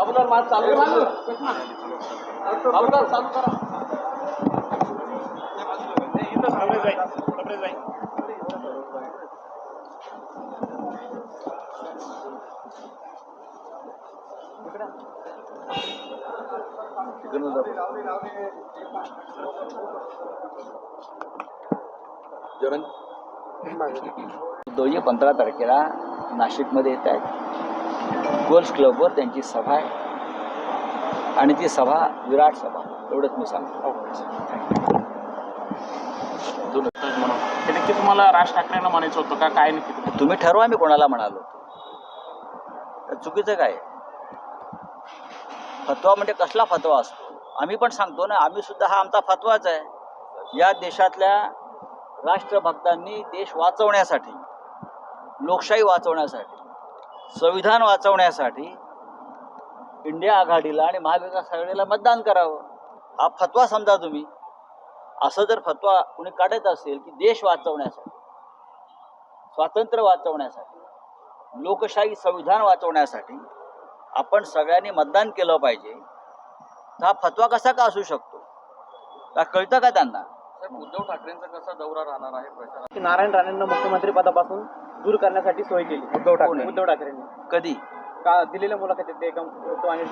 बाबूलाल माझ चालू बाबूलाल चालू करा. दोन्ही पंधरा तारखेला नाशिकमध्ये येत आहेत. गोल्फ क्लबवर त्यांची सभा आहे. आणि ती सभा विराट सभा एवढंच मी सांगतो. ते नक्की तुम्हाला राज ठाकरेंना म्हणायचं होतं का? काय नक्की? तुम्ही? ठरवा मी कोणाला म्हणालो. चुकीचं काय? फतवा म्हणजे कसला फतवा असतो? आम्ही पण सांगतो ना आम्ही सुद्धा हा आमचा फतवाच आहे. या देशातल्या राष्ट्रभक्तांनी देश वाचवण्यासाठी लोकशाही वाचवण्यासाठी संविधान वाचवण्यासाठी इंडिया आघाडीला आणि महाविकास आघाडीला मतदान करावं. हा फतवा समजा तुम्ही असं जर फतवा कुणी काढत असेल की देश वाचवण्यासाठी स्वातंत्र्य वाचवण्यासाठी लोकशाही संविधान वाचवण्यासाठी आपण सगळ्यांनी मतदान केलं पाहिजे तर हा फतवा कसा का असू शकतो? का कळतं का त्यांना? उद्धव ठाकरेंचा कसा दौरा राहणार आहे नारायण राणेंना मुख्यमंत्री पदापासून दूर करण्यासाठी सोय केली. उद्धव ठाकरे. उद्धव ठाकरेंनी. कधी? का दिलेल्या मुलाखतीत ते एका उद्धव आणि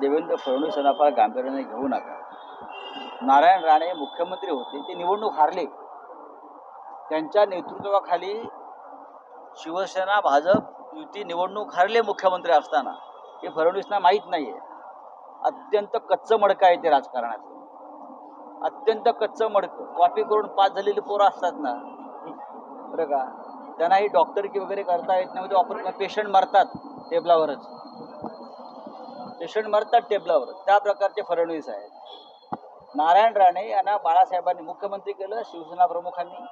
देवेंद्र फडणवीस यांना फार गांभीर्याने घेऊ नका. नारायण राणे मुख्यमंत्री होते ते निवडणूक हारले. त्यांच्या नेतृत्वाखाली शिवसेना भाजप युती निवडणूक हारले मुख्यमंत्री असताना. हे फडणवीसना माहीत नाही आहे अत्यंत कच्चं मडकं आहे ते राजकारणाचं अत्यंत कच्चं मडकं. कॉपी करून पास झालेली पोरं असतात ना. बरं का? त्यांनाही डॉक्टरकी वगैरे करता येत नाही म्हणजे ऑपर पेशंट मरतात टेबलावरच पेशंट मरतात टेबलावर त्या प्रकारचे फडणवीस आहेत. नारायण राणे यांना बाळासाहेबांनी मुख्यमंत्री केलं शिवसेना प्रमुखांनी.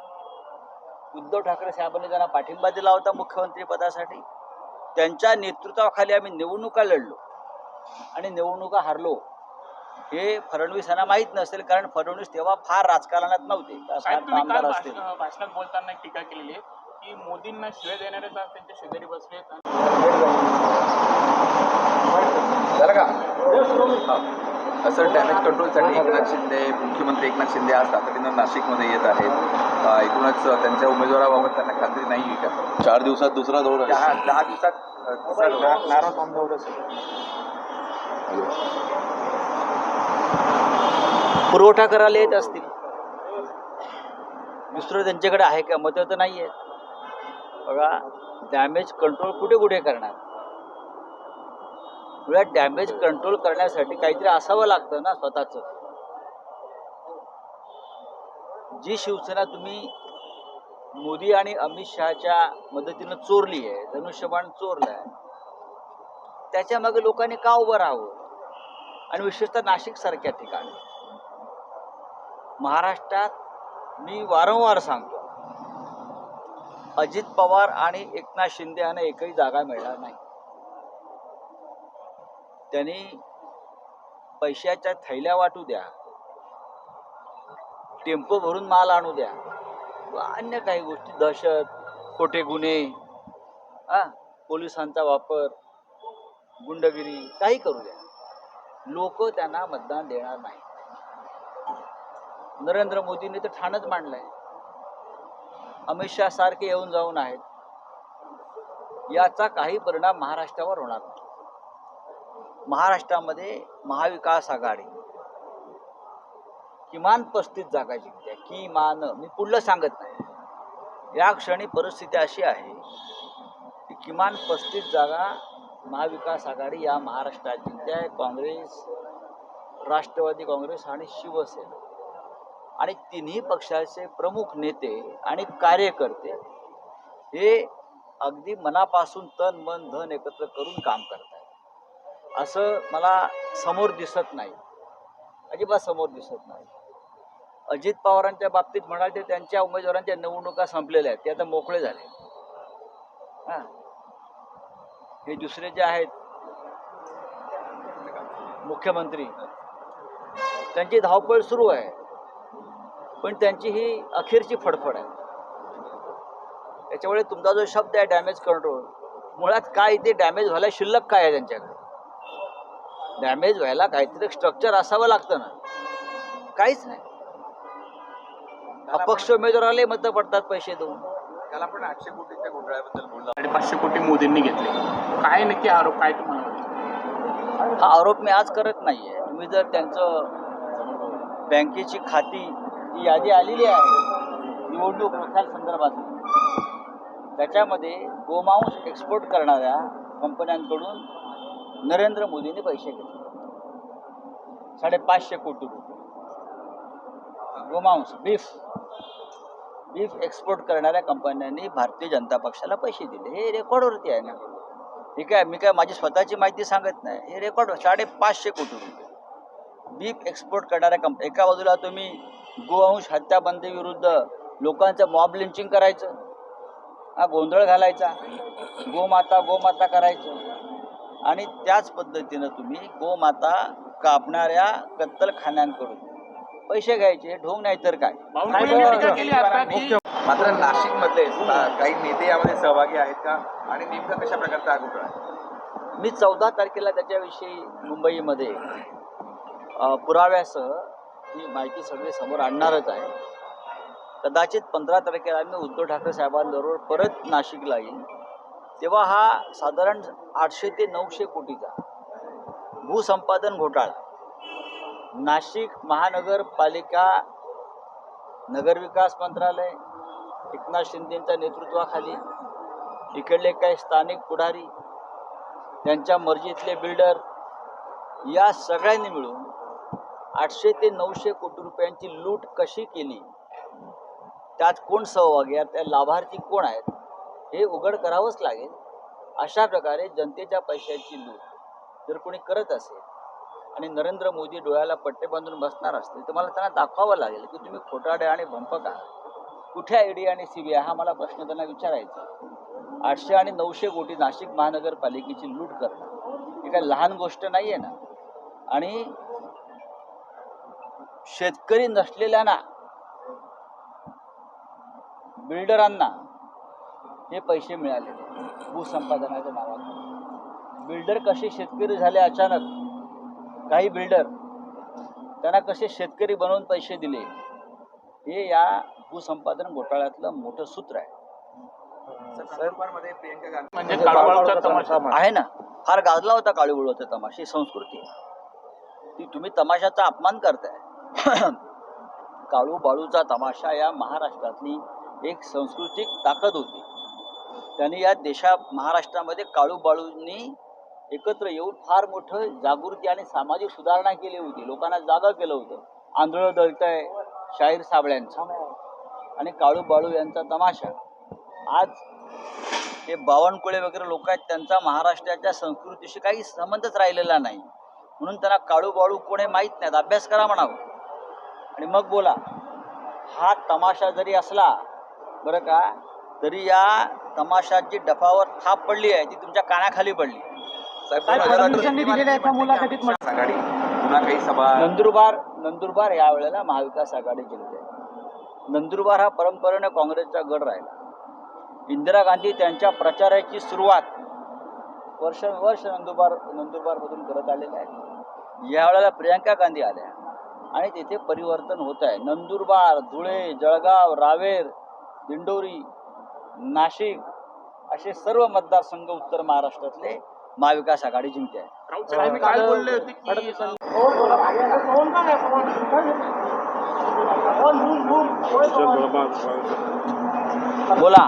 उद्धव ठाकरे साहेबांनी त्यांना पाठिंबा दिला होता मुख्यमंत्री पदासाठी. त्यांच्या नेतृत्वाखाली आम्ही निवडणुका लढलो आणि निवडणुका हारलो. हे फडणवीस यांना माहीत नसेल कारण फडणवीस तेव्हा फार राजकारणात नव्हते. भाषणात बोलताना टीका केलेली आहे. की मोदींना शिळे देणारेच आज त्यांच्या शेजारी बसलेत आणि झालं का? असं डॅमेज कंट्रोलसाठी एकनाथ शिंदे मुख्यमंत्री एकनाथ शिंदे आज तातडीनं नाशिकमध्ये येत आहेत. एकूणच त्यांच्या उमेदवाराबाबत त्यांना खात्री नाही आहे का? चार दिवसात दुसरा दौरा आहे. दहा दहा दिवसात दुसरा दौरा. दौरे पुरवठा करायला येत असतील. दुसरं त्यांच्याकडे आहे का? मतं तर नाही आहेत. बघा डॅमेज कंट्रोल कुठे कुठे करणार? मुळात डॅमेज कंट्रोल करण्यासाठी काहीतरी असावं लागतं ना स्वतःच. जी शिवसेना तुम्ही मोदी आणि अमित शहाच्या मदतीनं चोरली आहे धनुष्यबाण चोरलं आहे त्याच्यामागे लोकांनी का उभं राहावं? आणि विशेषतः नाशिक सारख्या ठिकाणी. महाराष्ट्रात मी वारंवार सांगतो अजित पवार आणि एकनाथ शिंदे यांना एकही जागा मिळणार नाही. त्यांनी पैशाच्या थैल्या वाटू द्या टेम्पो भरून माल आणू द्या व अन्य काही गोष्टी दहशत खोटे गुन्हे हा पोलिसांचा वापर गुंडगिरी काही करू द्या. लोक त्यांना मतदान देणार नाही नरेंद्र मोदींनी तर ठाणच मांडलंय. अमित शहा सारखे येऊन जाऊन आहेत. याचा काही परिणाम महाराष्ट्रावर होणार नाही. महाराष्ट्रामध्ये महाविकास आघाडी किमान पस्तीस जागा जिंकल्या किमान मी पुढलं सांगत नाही. या क्षणी परिस्थिती अशी आहे की किमान पस्तीस जागा महाविकास आघाडी या महाराष्ट्रात जिंकल्या काँग्रेस राष्ट्रवादी काँग्रेस आणि शिवसेना. आणि तिन्ही पक्षाचे प्रमुख नेते आणि कार्यकर्ते हे अगदी मनापासून तन मन धन एकत्र करून काम करत आहेत असं मला समोर दिसत नाही. अजिबात समोर दिसत नाही. अजित पवारांच्या बाबतीत म्हणाल ते त्यांच्या उमेदवारांच्या निवडणुका संपलेल्या आहेत. ते आता मोकळे झाले. हां. हे दुसरे जे आहेत मुख्यमंत्री त्यांची धावपळ सुरू आहे. पण त्यांची ही अखेरची फडफड आहे. त्याच्यामुळे तुमचा जो शब्द आहे डॅमेज कंट्रोल मुळात काय ते डॅमेज व्हायला शिल्लक काय आहे त्यांच्याकडे? डॅमेज व्हायला काहीतरी स्ट्रक्चर असावं लागतं ना. काहीच नाही. अपक्ष उमेदवाराला मतं पडतात पैसे देऊन. काल आपण आठशे कोटीच्या घोटाळ्याबद्दल बोललो. साडेपाचशे कोटी मोदींनी घेतले. काय नक्की आरोप काय तुम्हाला? हा आरोप मी आज करत नाहीये. तुम्ही जर त्यांचं बँकेची खाती जी यादी आलेली आहे निवडणूक संदर्भात त्याच्यामध्ये गोमांस एक्सपोर्ट करणाऱ्या कंपन्यांकडून नरेंद्र मोदींनी पैसे घेतले. साडेपाचशे कोटी रुपये. गोमांस बीफ. बीफ एक्सपोर्ट करणाऱ्या कंपन्यांनी भारतीय जनता पक्षाला पैसे दिले. हे रेकॉर्डवरती आहे ना. ठीक आहे मी काय माझी स्वतःची माहिती सांगत नाही. हे रेकॉर्ड साडेपाचशे कोटी रुपये. बीफ एक्सपोर्ट करणाऱ्या कंप एका बाजूला तुम्ही गोवंश हत्याबंदी विरुद्ध लोकांचं मॉब लिंचिंग करायचं. हा गोंधळ घालायचा. गोमाता गोमाता करायचं. आणि त्याच पद्धतीनं तुम्ही गोमाता कापणाऱ्या कत्तलखान्यांकडून पैसे घ्यायचे ढोंग नाही तर काय? मात्र नाशिक मधले काही नेते यामध्ये सहभागी आहेत का? आणि नेमकं कशा प्रकारचा आहे? मी चौदा तारखेला त्याच्याविषयी मुंबईमध्ये पुराव्यासह ही माहिती सगळी समोर आणणारच आहे. कदाचित पंधरा तारखेला मी उद्धव ठाकरे साहेबांबरोबर परत नाशिकला येईन. तेव्हा हा साधारण आठशे ते नऊशे कोटीचा भूसंपादन घोटाळा नाशिक महानगरपालिका नगरविकास मंत्रालय एकनाथ शिंदेंच्या नेतृत्वाखाली इकडले काही स्थानिक पुढारी त्यांच्या मर्जीतले बिल्डर या सगळ्यांनी मिळून आठशे ते नऊशे कोटी रुपयांची लूट कशी केली? त्यात कोण सहभागी आहे? त्या लाभार्थी कोण आहेत? हे उघड करावंच लागेल. अशा प्रकारे जनतेच्या पैशाची लूट जर कोणी करत असेल आणि नरेंद्र मोदी डोळ्याला पट्टे बांधून बसणार असतील तर मला त्यांना दाखवावं लागेल की तुम्ही खोटाडे आणि भंपक आहात. कुठे आय डी आणि सी बी आय? हा मला प्रश्न त्यांना विचारायचा आठशे आणि नऊशे कोटी नाशिक महानगरपालिकेची लूट करणं ही काय लहान गोष्ट नाही आहे ना? आणि शेतकरी नसलेल्यांना बिल्डरांना हे पैसे मिळाले. भूसंपादनाच्या नावाने. बिल्डर कसे शेतकरी झाले अचानक? काही बिल्डर त्यांना कसे शेतकरी बनवून पैसे दिले? हे या भूसंपादन घोटाळ्यातलं मोठं सूत्र आहे. म्हणजे आहे ना. फार गाजला होता काळू होता तमाशा संस्कृती. ती तुम्ही तमाशाचा अपमान करताय. काळू बाळूचा तमाशा या महाराष्ट्रातली एक सांस्कृतिक ताकद होती. त्यांनी या देशा महाराष्ट्रामध्ये काळू बाळूंनी एकत्र येऊन फार मोठं जागृती आणि सामाजिक सुधारणा केली होती. लोकांना जागा केलं होतं. आंधळं दळतंय शाहीर साबळ्यांचा. आणि काळू बाळू यांचा तमाशा. आज हे बावनकुळे वगैरे लोक आहेत त्यांचा महाराष्ट्राच्या संस्कृतीशी काही संबंधच राहिलेला नाही. म्हणून त्यांना काळू बाळू कोणी माहीत नाहीत. अभ्यास करा म्हणावं. आणि मग बोला हा तमाशा जरी असला बरं का तरी या तमाशाची डफावर थाप पडली आहे ती तुमच्या कानाखाली पडली. आघाडी पुन्हा काही सभा नंदुरबार नंदुरबार या वेळेला महाविकास आघाडी जिंकते. नंदुरबार हा परंपरेने काँग्रेसचा गड राहिला. इंदिरा गांधी त्यांच्या प्रचाराची सुरुवात वर्षानुवर्ष नंदुरबार नंदुरबारमधून करत आलेले आहेत. यावेळेला प्रियंका गांधी आल्या. आणि तिथे परिवर्तन होत आहे. नंदुरबार धुळे जळगाव रावेर दिंडोरी नाशिक असे सर्व मतदारसंघ उत्तर महाराष्ट्रातले महाविकास आघाडी जिंकते आहे बोला.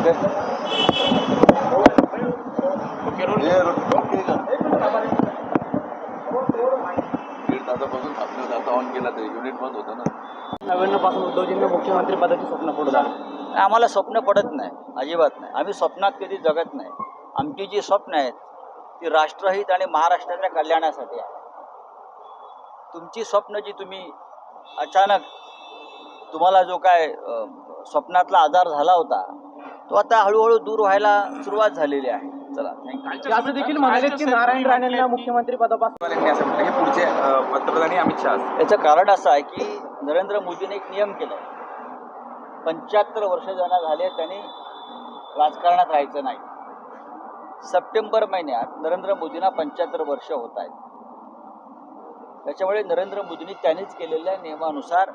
केरळ उद्धवजींना मुख्यमंत्री पदाची स्वप्न पडू लागलं. आम्हाला स्वप्न पडत नाही अजिबात नाही. आम्ही स्वप्नात कधी जगत नाही. आमची जी स्वप्न आहेत ती राष्ट्रहित आणि महाराष्ट्राच्या कल्याणासाठी आहे तुमची स्वप्न जी तुम्ही अचानक तुम्हाला जो काय स्वप्नातला आधार झाला होता तो आता हळूहळू दूर व्हायला सुरुवात झालेली आहे. चला असं देखील म्हणाले की नारायण राणेंना मुख्यमंत्री पदापासून पुढचे पंतप्रधानी अमित शहा. याचं कारण असं आहे की नरेंद्र मोदीने एक नियम केला आहे पंच्याहत्तर वर्ष ज्यांना झाले त्यांनी राजकारणात राहायचं नाही. सप्टेंबर महिन्यात नरेंद्र मोदींना पंच्याहत्तर वर्ष होत आहेत. त्याच्यामुळे नरेंद्र मोदींनी त्यांनीच केलेल्या नियमानुसार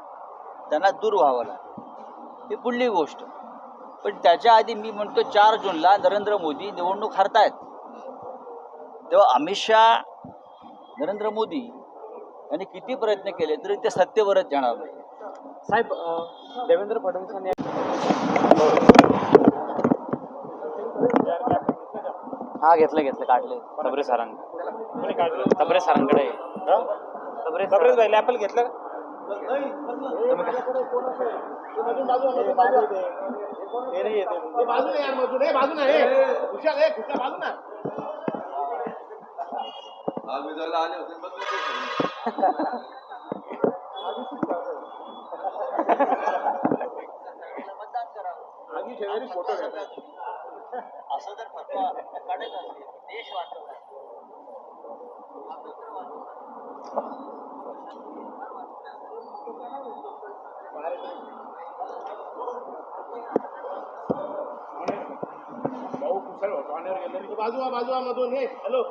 त्यांना दूर व्हावं लागलं. ही पुढली गोष्ट. पण त्याच्या आधी मी म्हणतो चार जूनला नरेंद्र मोदी निवडणूक हरतायत. तेव्हा अमित शहा नरेंद्र मोदी यांनी किती प्रयत्न केले तरी ते सत्तेवरच जाणार नाही. साहेब देवेंद्र फडणवीसांनी हा घेतलं घेतलं काढले. तबरे सरांकडे तबरे सरांकडे तबरे तबरे भाई ॲपल घेतलं तुम्ही काय आले होते असं जर फतवा काढायचा असेल देश वाचवला. बाजूला बाजूला मधून हे हॅलो